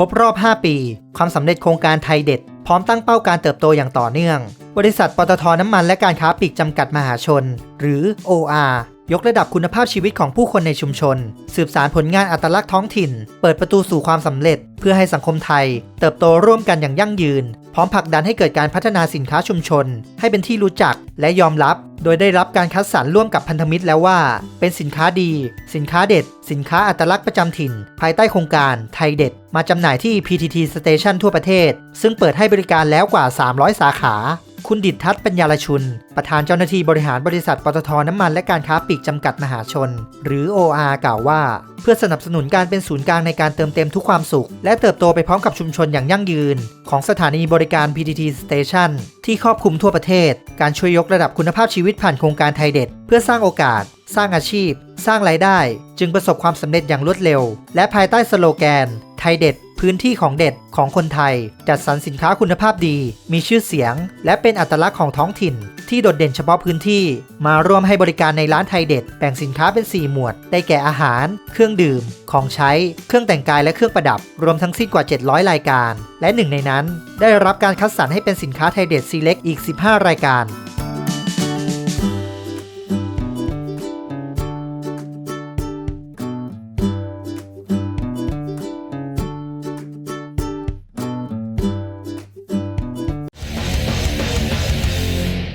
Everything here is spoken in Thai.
ครบรอบ 5 ปี ความสำเร็จโครงการไทยเด็ด พร้อมตั้งเป้าการเติบโตอย่างต่อเนื่อง บริษัทปตทน้ำมันและการค้าปลีกจำกัดมหาชน หรือ OR ยกระดับคุณภาพชีวิตของผู้คนในชุมชน สืบสารผลงานอัตลักษณ์ท้องถิ่น เปิดประตูสู่ความสำเร็จ เพื่อให้สังคมไทย เติบโตร่วมกันอย่างยั่งยืน พร้อมผลักดันให้เกิดการพัฒนาสินค้าชุมชน ให้เป็นที่รู้จักและยอมรับ โดยได้รับการคัดสรรร่วมกับพันธมิตรแล้วว่า เป็นสินค้าดี สินค้าเด็ด สินค้าอัตลักษณ์ประจำถิ่น ภายใต้โครงการไทยเด็ด มาจำหน่ายที่ PTT Station ทั่วประเทศ ซึ่งเปิดให้บริการแล้วกว่า 300 สาขา คุณดิษทัศน์ปัญญารชุน ประธานเจ้าหน้าที่บริหารบริษัทปตทน้ำมันและการค้าปลีกจำกัดมหาชน หรือ OR กล่าวว่า เพื่อสนับสนุนการเป็นศูนย์กลางในการเติมเต็มทุกความสุข และเติบโตไปพร้อมกับชุมชนอย่างยั่งยืน ของสถานีบริการ PTT Station ที่ครอบคลุมทั่วประเทศ การช่วยยกระดับคุณภาพชีวิตผ่านโครงการไทยเด็ด เพื่อสร้างโอกาส สร้างอาชีพ สร้างรายได้ จึงประสบความสำเร็จอย่างรวดเร็ว และภายใต้สโลแกนไทยเด็ด พื้นที่ของเด็ดของคนไทย จัดสรรสินค้าคุณภาพดี มีชื่อเสียง และเป็นอัตลักษณ์ของท้องถิ่น ที่โดดเด่นเฉพาะพื้นที่ มาร่วมให้บริการในร้านไทยเด็ด แบ่งสินค้าเป็น 4 หมวด ได้แก่อาหาร เครื่องดื่ม ของใช้ เครื่องแต่งกายและเครื่องประดับ รวมทั้งสิ้นกว่า 700 รายการ และหนึ่งในนั้น ได้รับการคัดสรรให้เป็นสินค้าไทยเด็ดซีเล็กอีก 15 รายการ